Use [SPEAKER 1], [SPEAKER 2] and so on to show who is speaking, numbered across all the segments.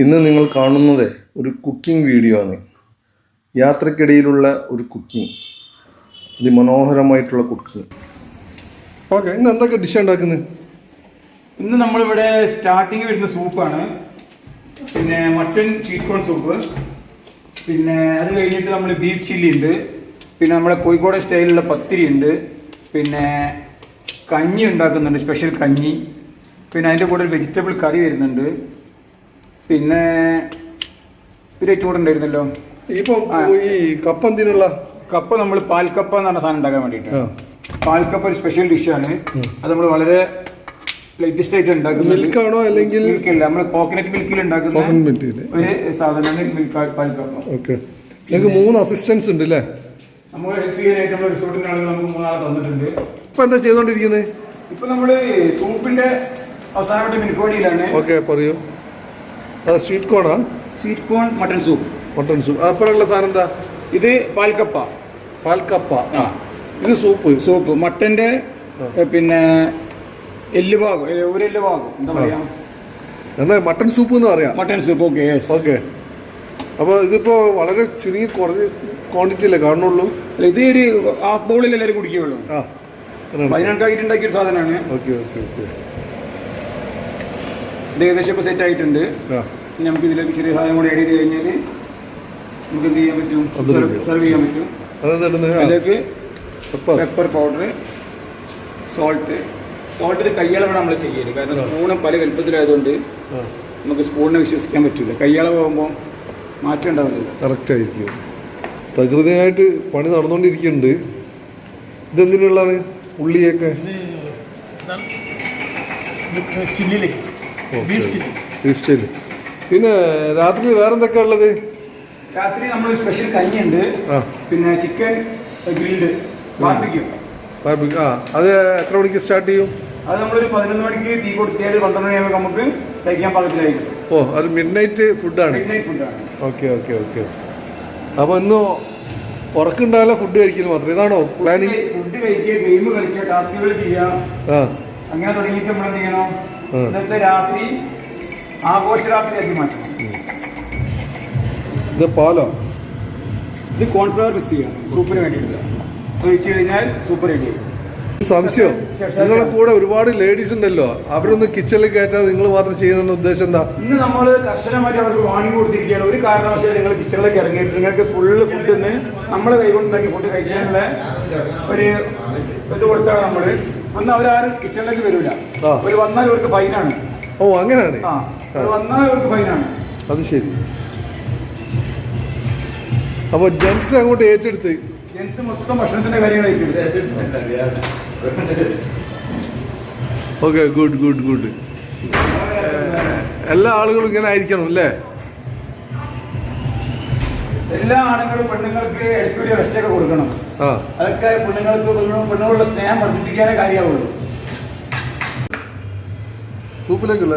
[SPEAKER 1] ഇന്ന് നിങ്ങൾ കാണുന്നത് ഒരു കുക്കിംഗ് വീഡിയോ ആണ്. യാത്രക്കിടയിലുള്ള ഒരു കുക്കിംഗ്. അതിമനോഹരമായിട്ടുള്ള കുക്കിംഗ്. ഓക്കെ ഇന്ന് എന്തൊക്കെ ഡിഷ് ഉണ്ടാക്കുന്നത്?
[SPEAKER 2] ഇന്ന് നമ്മളിവിടെ സ്റ്റാർട്ടിങ് വരുന്ന സൂപ്പാണ് പിന്നെ മട്ടൺ സ്വീറ്റ് കോൺ സൂപ്പ് പിന്നെ അത് കഴിഞ്ഞിട്ട് നമ്മൾ ബീഫ് ചില്ലി ഉണ്ട്. പിന്നെ നമ്മുടെ കോഴിക്കോട് സ്റ്റൈലുള്ള പത്തിരി ഉണ്ട്. പിന്നെ കഞ്ഞി ഉണ്ടാക്കുന്നുണ്ട് സ്പെഷ്യൽ കഞ്ഞി. പിന്നെ അതിന്റെ കൂടെ വെജിറ്റബിൾ കറി വരുന്നുണ്ട്. പിന്നെ ഒരു ഐറ്റം കൂടെ ഉണ്ടായിരുന്നല്ലോ.
[SPEAKER 1] ഇപ്പൊ ഈ കപ്പ എന്തിനുള്ള?
[SPEAKER 2] കപ്പ നമ്മൾ പാൽക്കപ്പ എന്ന് പറഞ്ഞ സാധനം ഉണ്ടാക്കാൻ വേണ്ടിയിട്ട്. പാൽക്കപ്പ ഒരു സ്പെഷ്യൽ ഡിഷാണ് അത് നമ്മൾ വളരെ ലേറ്റസ്റ്റ് ആയിട്ട് ഉണ്ടാക്കുന്നത്.
[SPEAKER 1] മിൽക്കാണോ അല്ലെങ്കിൽ
[SPEAKER 2] മിൽക്ക് നമ്മൾ കോക്കനട്ട് മിൽക്കിൽ ഉണ്ടാക്കുന്ന
[SPEAKER 1] കോക്കനട്ട് മിൽക്കിൽ
[SPEAKER 2] ഒരു സാധനമാണ് മിൽക്ക് പാൽക്കപ്പ
[SPEAKER 1] ഓക്കെ. ഞങ്ങൾക്ക് മൂന്ന് അസിസ്റ്റൻസ് ഉണ്ട് അല്ലേ?
[SPEAKER 2] നമ്മൾ ഹെൽപ്പ് ചെയ്യാനായിട്ട് നമ്മുടെ റിസോർട്ടിന്റെ ആളുകൾ നമുക്ക് മൂന്നാളെ തന്നിട്ടുണ്ട്.
[SPEAKER 1] ഇപ്പൊ എന്താ ചെയ്തോണ്ടിരിക്കുന്നത്
[SPEAKER 2] ഇപ്പൊ നമ്മൾ സൂപ്പിന്റെ അവസാനമായിട്ട് മിൽക്കോടിയിലാണ്
[SPEAKER 1] ഓക്കെ പറയൂ. Sweet corn
[SPEAKER 2] sweet corn mutton soup
[SPEAKER 1] mutton soup അപ്പുറമുള്ള സാധനം എന്താ?
[SPEAKER 2] ഇത് പാൽക്കപ്പ.
[SPEAKER 1] പാൽക്കപ്പ.
[SPEAKER 2] ആ.
[SPEAKER 1] ഇത് സൂപ്പ്
[SPEAKER 2] സൂപ്പ് മട്ടന്റെ പിന്നെ എല്ല് ഭാഗം ഒരു എല്ല് ഭാഗം എന്താ പറയാ?
[SPEAKER 1] എന്താ മട്ടൺ സൂപ്പ് എന്ന് പറയാം?
[SPEAKER 2] Mutton soup okay yes
[SPEAKER 1] okay അപ്പോൾ ഇതിപ്പോ വളരെ ചുരുങ്ങി കുറഞ്ഞ ക്വാണ്ടിറ്റി അല്ലേ കാണുള്ളൂ
[SPEAKER 2] ഇത് ഒരു ഹാഫ് ബൗളിൽ എല്ലാവരും കുടിക്കുകയുള്ളൂ
[SPEAKER 1] ആ
[SPEAKER 2] പതിനെട്ടായിട്ട് ഉണ്ടാക്കിയ ഒരു സാധനമാണ്.
[SPEAKER 1] ഓക്കെ ഓക്കെ ഓക്കെ
[SPEAKER 2] ഇത് ഏകദേശം ഇപ്പോൾ സെറ്റ് ആയിട്ടുണ്ട്. ഇനി നമുക്ക് ഇതിലേക്ക് ചെറിയ സാധനം കൂടി ആഡ് ചെയ്ത് കഴിഞ്ഞാൽ നമുക്ക് എന്ത് ചെയ്യാൻ പറ്റും. സെർവ് ചെയ്യാൻ പറ്റും. അതിലേക്ക്. പെപ്പർ പൗഡർ സോൾട്ട് സോൾട്ട് കയ്യളവാണ് നമ്മൾ ചെയ്യൽ. കാരണം സ്പൂണ് പല വലുപ്പത്തിലായതുകൊണ്ട് നമുക്ക് സ്പൂണിനെ വിശ്വസിക്കാൻ പറ്റില്ല കയ്യളവാകുമ്പോൾ മാറ്റം ഉണ്ടാവില്ല
[SPEAKER 1] കറക്റ്റ് ആയിരിക്കും. പ്രകൃതിയായിട്ട് പണി നടന്നുകൊണ്ടിരിക്കുന്നുണ്ട് ഇതെന്തിനുള്ളതാണ്? ഉള്ളിയൊക്കെ.
[SPEAKER 2] ചില്ലിലേക്ക് ബീഫ് ചില്ലി
[SPEAKER 1] പിന്നെ രാത്രി വേറെന്തൊക്കെ ഉള്ളത്?
[SPEAKER 2] രാത്രി നമ്മൾ സ്പെഷ്യൽ കഞ്ഞിയുണ്ട്. പിന്നെ ചിക്കൻ ഗ്രിൽഡ് ബാർബിക്യൂ
[SPEAKER 1] ബാർബിക്യൂ. ആ അത് എത്ര മണിക്ക് സ്റ്റാർട്ട് ചെയ്യും?
[SPEAKER 2] അത് നമ്മളൊരു പതിനൊന്ന് മണിക്ക് തീ കൊടുത്തിയാൽ പന്ത്രണ്ട് മണിയാകുമ്പോൾ നമുക്ക് കഴിക്കാൻ പാകത്തിലായിരിക്കും.
[SPEAKER 1] ഓ അത് മിഡ് നൈറ്റ് ഫുഡാണ്
[SPEAKER 2] മിഡ് ഫുഡാണ്
[SPEAKER 1] ഓക്കെ ഓക്കെ ഓക്കെ. അപ്പോൾ ഇന്ന് ഉറക്കുണ്ടാവില്ല ഫുഡ് കഴിക്കൽ മാത്രം. ഇതാണോ പ്ലാനിങ്
[SPEAKER 2] ഫുഡ് കഴിക്കുക ഗെയിം കളിക്കുക ടാസ്കുകൾ
[SPEAKER 1] ചെയ്യുക.
[SPEAKER 2] അങ്ങനെ തുടങ്ങിയിട്ട് നമ്മൾ എന്ത് ചെയ്യണം. ഇന്നത്തെ രാത്രി ആഘോഷ രാത്രിയാക്കി മാറ്റണം
[SPEAKER 1] ഇത് പാലോ?
[SPEAKER 2] ഇത് കോൺഫ്ലവർ മിക്സ് ചെയ്യണം സൂപ്പർ വേണ്ടിയിട്ടില്ല ഒഴിച്ചു കഴിഞ്ഞാൽ സൂപ്പർ റെഡി ആയി
[SPEAKER 1] സംശയം. നിങ്ങളെ കൂടെ ഒരുപാട് ലേഡീസ് ഉണ്ടല്ലോ. അവരൊന്ന് കിച്ചണിൽ കയറ്റാതെ നിങ്ങൾ മാത്രം ചെയ്യുന്ന ഉദ്ദേശം എന്താ?
[SPEAKER 2] ഇന്ന് നമ്മൾ കർശനമായിട്ട് അവർക്ക് വാണിംഗ് കൊടുത്തിരിക്കുകയാണ്. ഒരു കാരണവശാലും നിങ്ങൾ കിച്ചണിലേക്ക് ഇറങ്ങിയിട്ട് നിങ്ങൾക്ക് ഫുള്ള് ഫുഡ് ഇന്ന് നമ്മളെ കൈകൊണ്ടുണ്ടാക്കി ഫുഡ് കഴിക്കാനുള്ള ഒരു ഇത് കൊടുത്താണ് നമ്മൾ അന്ന് അവരാരും കിച്ചണിലേക്ക് വരില്ല ഒരു വന്നാൽ അവർക്ക് ഫൈനാണ്
[SPEAKER 1] ഓ അങ്ങനെയാണ്?
[SPEAKER 2] വന്നാൽ അവർക്ക് ഫൈനാണ്
[SPEAKER 1] അത് ശരി. അപ്പോൾ ജെൻസ് അങ്ങോട്ട് ഏറ്റെടുത്ത്.
[SPEAKER 2] ജെൻസ് മൊത്തം ഭക്ഷണത്തിന്റെ കാര്യങ്ങളായിട്ട്
[SPEAKER 1] ഓക്കെ ഗുഡ് ഗുഡ് ഗുഡ് എല്ലാ ആളുകളും ഇങ്ങനെ ആയിരിക്കണം അല്ലേ?
[SPEAKER 2] എല്ലാ ആണുങ്ങളും പെണ്ണുങ്ങൾക്ക് ഇടയ്ക്കൊരു റെസ്റ്റ് ഒക്കെ കൊടുക്കണം. അതൊക്കെ പെണ്ണുങ്ങൾക്ക് പെണ്ണുങ്ങളും പെണ്ണുങ്ങളുടെ സ്നേഹം വർദ്ധിപ്പിക്കാനേ കാര്യമാവുള്ളൂ.
[SPEAKER 1] സൂപ്പിലേക്കുള്ള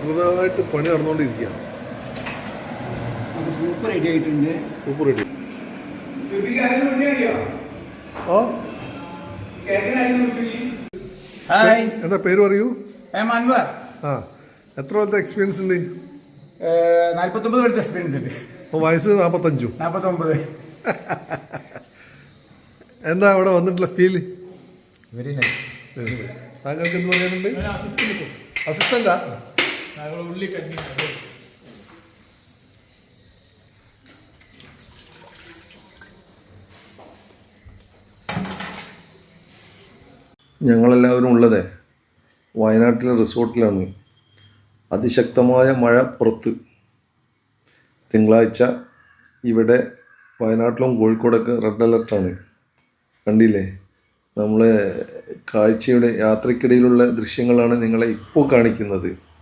[SPEAKER 1] പ്രകൃതമായിട്ട് പണി നടന്നുകൊണ്ടിരിക്കുകയാണ്.
[SPEAKER 2] സൂപ്പർ റെഡി ആയിട്ടുണ്ട്.
[SPEAKER 1] സൂപ്പർ റെഡി
[SPEAKER 2] ഹായ്
[SPEAKER 1] എന്താ പേര് പറയൂ?
[SPEAKER 2] അൻവർ
[SPEAKER 1] ആ. എത്ര കൊല്ലത്തെ എക്സ്പീരിയൻസ് ഉണ്ട്?
[SPEAKER 2] നാൽപ്പത്തൊമ്പത് എടുത്ത എക്സ്പീരിയൻസ് ഉണ്ട്.
[SPEAKER 1] അപ്പോൾ വയസ്സ് നാൽപ്പത്തഞ്ചു
[SPEAKER 2] നാൽപ്പത്തൊമ്പത്
[SPEAKER 1] എന്താ അവിടെ വന്നിട്ടുള്ള ഫീൽ
[SPEAKER 2] വെരി നൈസ്
[SPEAKER 1] താങ്കൾക്ക് എന്ത് പറയാനുണ്ട്? അസിസ്റ്റന്റാ ഞങ്ങളെല്ലാവരും ഉള്ളത് വയനാട്ടിലെ റിസോർട്ടിലാണ്. അതിശക്തമായ മഴ പുറത്ത്. തിങ്കളാഴ്ച ഇവിടെ വയനാട്ടിലും കോഴിക്കോടൊക്കെ റെഡ് അലർട്ടാണ് കണ്ടില്ലേ? നമ്മൾ കാഴ്ചയുടെ യാത്രക്കിടയിലുള്ള ദൃശ്യങ്ങളാണ് നിങ്ങളെ ഇപ്പോൾ കാണിക്കുന്നത്.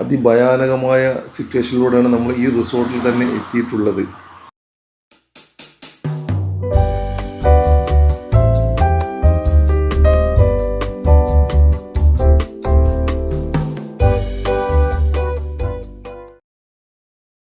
[SPEAKER 1] അതിഭയാനകമായ സിറ്റുവേഷനിലൂടെയാണ് നമ്മൾ ഈ റിസോർട്ടിൽ തന്നെ എത്തിയിട്ടുള്ളത്.